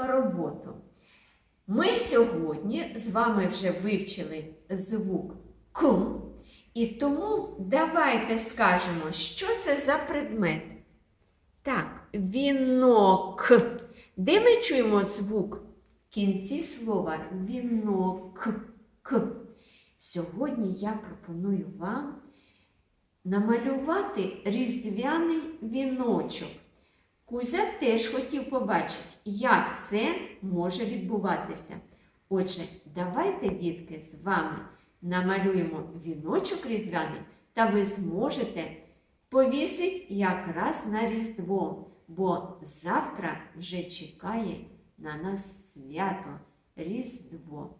продовжуємо роботу. Ми сьогодні з вами вже вивчили звук К, і тому давайте скажемо, що це за предмет. Так, вінок. Де ми чуємо звук в кінці слова вінок? К. Сьогодні я пропоную вам намалювати різдвяний віночок. Кузя теж хотів побачити, як це може відбуватися. Отже, давайте, дітки, з вами намалюємо віночок різдвяний, та ви зможете повісити якраз на Різдво, бо завтра вже чекає на нас свято Різдво.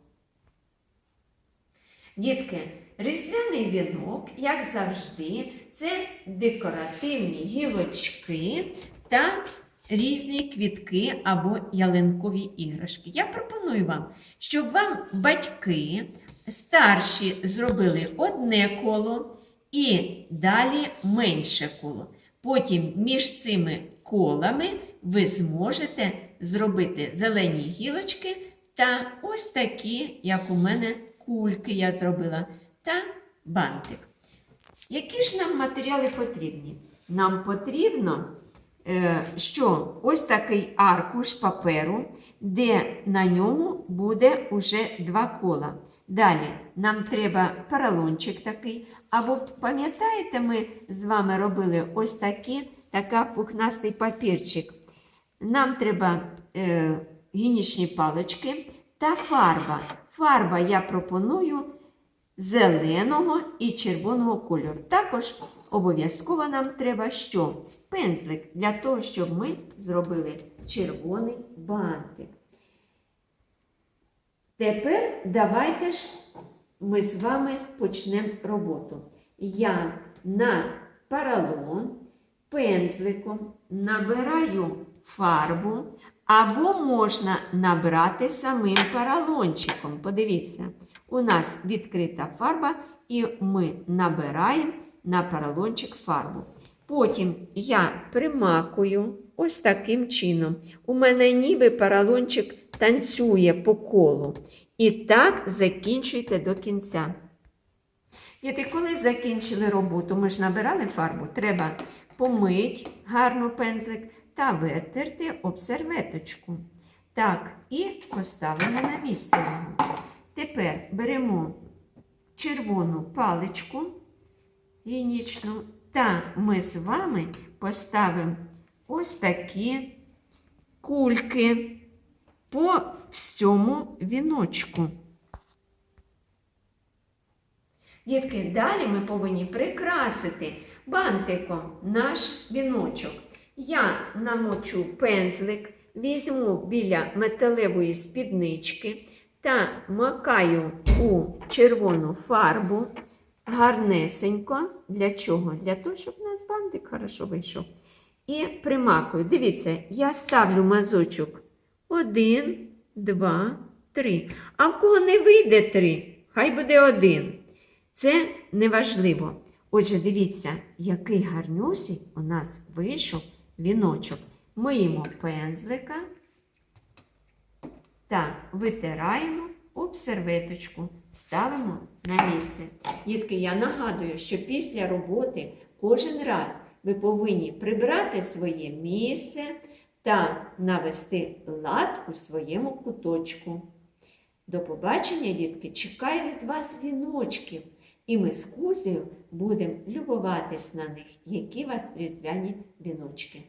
Дітки, різдвяний вінок, як завжди, це декоративні гілочки та різні квітки або ялинкові іграшки. Я пропоную вам, щоб вам батьки старші зробили одне коло і далі менше коло. Потім між цими колами ви зможете зробити зелені гілочки та ось такі, як у мене, кульки я зробила, та бантик. Які ж нам матеріали потрібні? Нам потрібно, що ось такий аркуш паперу, де на ньому буде уже два кола. Далі нам треба поролончик такий. Або пам'ятаєте, ми з вами робили ось такі, така пухнастий папірчик. Нам треба е, гінічні палички та фарба. Фарба я пропоную зеленого і червоного кольору. Також обов'язково нам треба що? Пензлик для того, щоб ми зробили червоний бантик. Тепер давайте ж ми з вами почнемо роботу. Я на паралон пензликом набираю фарбу, або можна набрати самим паралончиком. Подивіться, у нас відкрита фарба, і ми набираємо на паралончик фарбу. Потім я примакую ось таким чином. У мене ніби паралончик танцює по колу. І так закінчуйте до кінця. Діти, коли закінчили роботу, ми ж набирали фарбу, треба помити гарно пензлик та витерти об серветочку. Так, і поставимо на місце. Тепер беремо червону паличку гінічну, та ми з вами поставимо ось такі кульки по всьому віночку. Дітки, далі ми повинні прикрасити бантиком наш віночок. Я намочу пензлик, візьму біля металевої спіднички та макаю у червону фарбу гарнесенько. Для чого? Для того, щоб у нас бантик хорошо вийшов. І примакую. Дивіться, я ставлю мазочок один, два, три. А в кого не вийде три, хай буде один. Це неважливо. Отже, дивіться, який гарнюсий у нас вийшов віночок. Миємо пензлика та витираємо об серветочку, ставимо на місце. Дітки, я нагадую, що після роботи кожен раз ви повинні прибрати своє місце та навести лад у своєму куточку. До побачення, дітки, чекаю від вас віночків. І ми з Кузею будемо любуватись на них, які у вас різдвяні віночки.